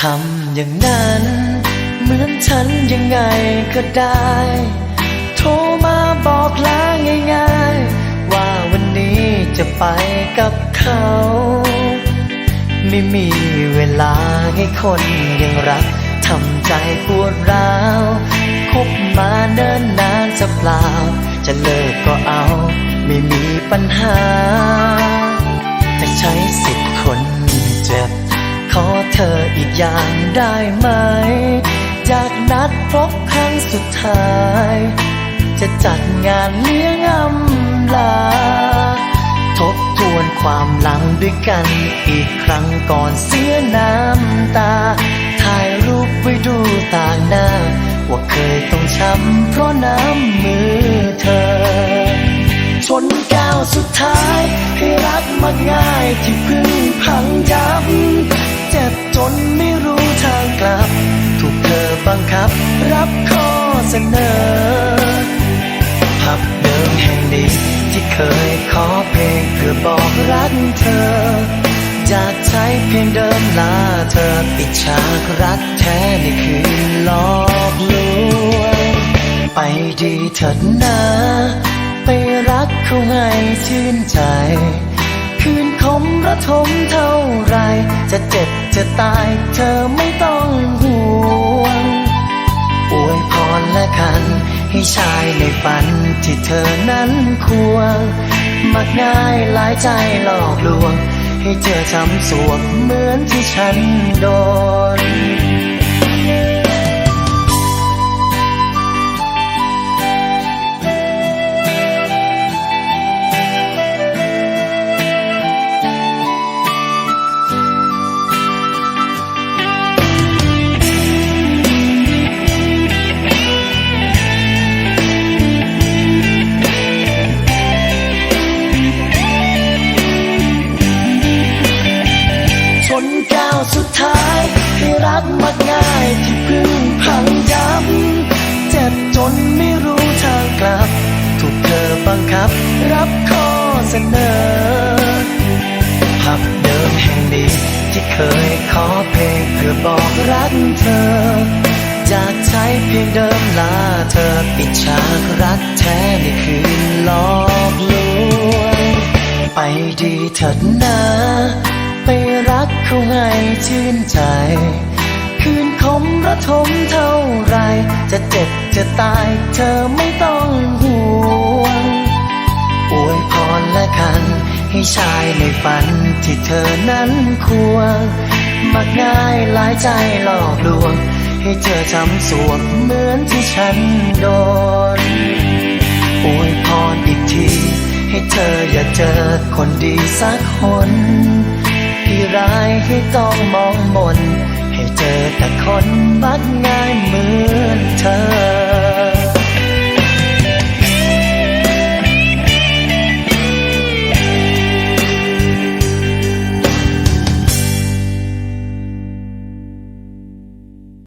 ทำอย่างนั้น เหมือนฉันยังไงก็ได้ โทรมาบอกลาง่ายๆ ว่าวันนี้จะไปกับเขา ไม่มีเวลาให้คนยังรักทำใจปวดร้าวคบมาเนิ่นนานสักเปล่า จะเลิกก็เอา ไม่มีปัญหาจะใช้สิทธิ์คนเจ็บ อีกอย่างได้ไหมอยากนัดพบครั้งสุดท้าย จะจัดงานเลี้ยงอำลา ทบทวนความหลังด้วยกันอีกครั้งก่อนเสียน้ำตา ถ่ายรูปไว้ดูต่างหน้า ว่าเคยต้องช้ำเพราะน้ำมือเธอชนก้าวสุดท้าย ให้รักมักง่ายที่เพึ่งพังยับ จ็บจนไม่รู้ทางกลับ ถูกเธอบังคับ รับข้อเสนอผับเดิมแห่งนี้ที่เคยขอเพลงเพื่อบอกรักเธออยากใช้เพียงเดิมลาเธอปิดฉากรักแท้ในคืนหลอกลวงไปดีเถิดนะไปรักเขาให้ชื่นใจ คืนคมระทมเท่าไรจะเจ็บ จะตายเธอไม่ต้องห่วงอวยพรและคัน ให้ชายในฝันที่เธอนั้นควง มักง่ายหลายใจหลอกลวง ให้เธอช้ำสวงเหมือนที่ฉันโดน ไม่รู้ทางกลับ ถูกเธอบังคับ รับข้อเสนอผับเดิมแห่งนี้ที่เคยขอเพลงเพื่อบอกรักเธอ จากใช้เพียงเดิมลาเธอปิดฉากรักแท้ในคืนหลอกลวงไปดีเถิดนะ ไปรักเขาให้ชื่นใจ คืน คมระทมเท่าไร จะเจ็บจะตายเธอไม่ต้องห่วงอวยพรและกัน ให้ชายในฝันที่เธอนั้นควง มักง่ายหลายใจหลอกลวง ให้เธอช้ำสวงเหมือนที่ฉันโดนอวยพรอีกที ให้เธออย่าเจอคนดีสักคนที่ร้ายให้ต้องมองมน เจอแต่คนมักง่าย